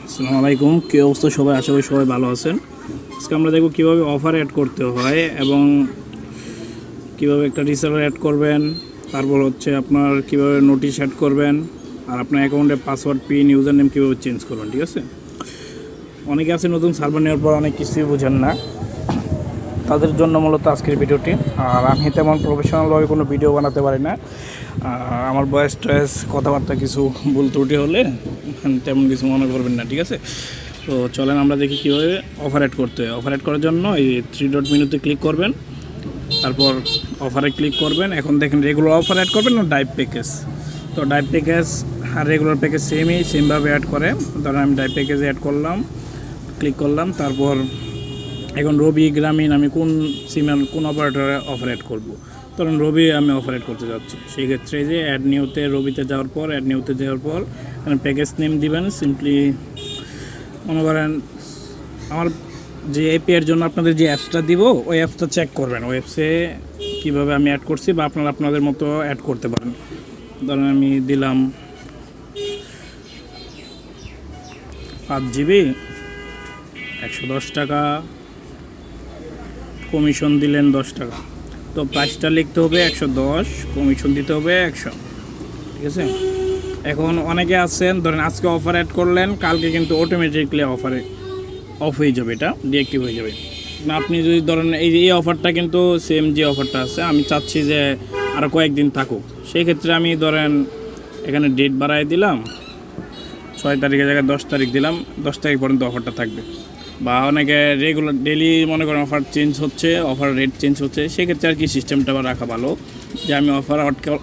আসসালামু আলাইকুম। কী অবস্থা সবাই? আশা করি সবাই ভালো আছেন। আজকে আমরা দেখব কীভাবে অফার অ্যাড করতে হয় এবং কীভাবে একটা রিসেলার অ্যাড করবেন। তারপর হচ্ছে আপনার কীভাবে নোটিশ অ্যাড করবেন। আর আপনার অ্যাকাউন্টে পাসওয়ার্ড পিন ইউজার নেম কীভাবে চেঞ্জ করবেন, ঠিক আছে? অনেকে আছে নতুন সার্ভার নেওয়ার পর অনেক কিছুই বোঝেন না। তাদের জন্য মূলত আজকের ভিডিওটি। আর আমি তেমন প্রফেশনালভাবে কোনো ভিডিও বানাতে পারি না। আমার বয়স টয়েস, কথাবার্তা কিছু ভুল ত্রুটি হলে তেমন কিছু মনে করবেন না, ঠিক আছে? তো চলেন আমরা দেখি কীভাবে অ্যাড করতে হয়। অ্যাড করার জন্য এই থ্রি ডট মেনুতে ক্লিক করবেন। তারপর অফারে ক্লিক করবেন। এখন দেখেন রেগুলার অফার অ্যাড করবেন না ডাইভ প্যাকেজ তো ডাইভ প্যাকেজ আর রেগুলার প্যাকেজ সেমই সেমভাবে অ্যাড করে। ধরেন আমি ডাইভ প্যাকেজে অ্যাড করলাম ক্লিক করলাম, তারপর এখন রবি গ্রামীণ, আমি কোন সিমের কোন অপারেটরে অ্যাড করব? ধরুন রবি আমি অপারেট করতে যাচ্ছি। সেই ক্ষেত্রে যে অ্যাড নিউতে রবিতে যাওয়ার পর অ্যাড নিউতে যাওয়ার পর, এখানে প্যাকেজ নেম দিবেন সিম্পলি মনে করেন আমার যে এপিআর জন্য আপনাদের যে অ্যাপসটা দিব, ওই অ্যাপসটা চেক করবেন। ওই অ্যাপসে কীভাবে আমি অ্যাড করছি বা আপনারা আপনাদের মতো অ্যাড করতে পারেন। ধরেন আমি দিলাম পাঁচ জিবি একশো দশ টাকা কমিশন দিলেন দশ টাকা। তো প্রাইসটা লিখতে হবে একশো দশ কমিশন দিতে হবে একশো। ঠিক আছে? এখন অনেকে আছেন, ধরেন আজকে অফার অ্যাড করলেন, কালকে কিন্তু অটোমেটিকলি অফারে অফ হয়ে যাবে এটা ডিএক্টিভ হয়ে যাবে। না আপনি যদি ধরেন এই যে এই অফারটা কিন্তু সেম যে অফারটা আছে, আমি চাচ্ছি যে আরও কয়েকদিন থাকুক। সেই ক্ষেত্রে আমি ধরেন এখানে ডেট বাড়ায় দিলাম, ছয় তারিখের জায়গায় দশ তারিখ দিলাম, দশ তারিখ পর্যন্ত অফারটা থাকবে। বা অনেকে রেগুলার ডেলি মনে করেন অফার চেঞ্জ হচ্ছে অফার রেট চেঞ্জ হচ্ছে, সেক্ষেত্রে আর কি সিস্টেমটা আবার রাখা ভালো। যে আমি অফার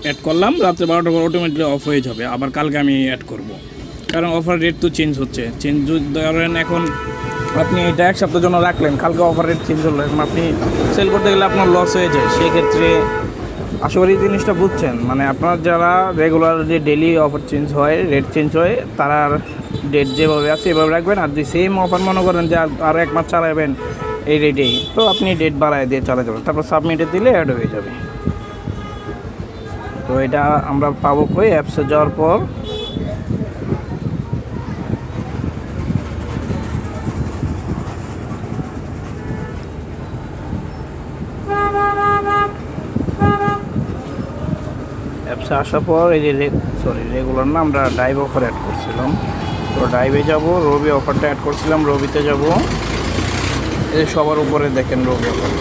অ্যাড করলাম, রাত্রে বারোটা পর অটোমেটিকলি অফ হয়ে যাবে, আবার কালকে আমি অ্যাড করব। কারণ অফার রেট তো চেঞ্জ হচ্ছে। চেঞ্জ ধরেন এখন আপনি এটা এক সপ্তাহের জন্য রাখলেন, কালকে অফার রেট চেঞ্জ হলো, এখন আপনি সেল করতে গেলে আপনার লস হয়ে যায়। সেক্ষেত্রে আশা করি জিনিসটা বুঝছেন। মানে আপনার যারা রেগুলার যে ডেলি অফার চেঞ্জ হয় রেট চেঞ্জ হয়, তারা ডেট যেভাবে আছে, এভাবে রাখবেন। আর যে সেম অফার মনে করেন যে আর- এক মাস চালাবেন এই রেটেই তো আপনি ডেট বাড়ায় দিয়ে চালাতে পারেন তারপর সাবমিটে দিলে অ্যাড হয়ে যাবে। তো এটা আমরা পাবো কই? অ্যাপসে যাওয়ার পর। অ্যাপসে আসার পর এই যে সরি রেগুলার না, আমরা ডাইভ অফার অ্যাড করছিলাম। তো ড্রাইভে যাব, রবি অফারটা অ্যাড করছিলাম, রবিতে যাব। এই সবার উপরে দেখেন রবি অফার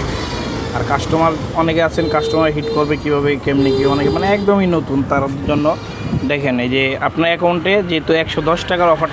আর কাস্টমার অনেকে আছেন কাস্টমার হিট করবে কীভাবে, কেমনি কী, অনেকে মানে একদমই নতুন, তার জন্য দেখেন এই যে আপনার অ্যাকাউন্টে যেহেতু একশো দশ টাকার অফার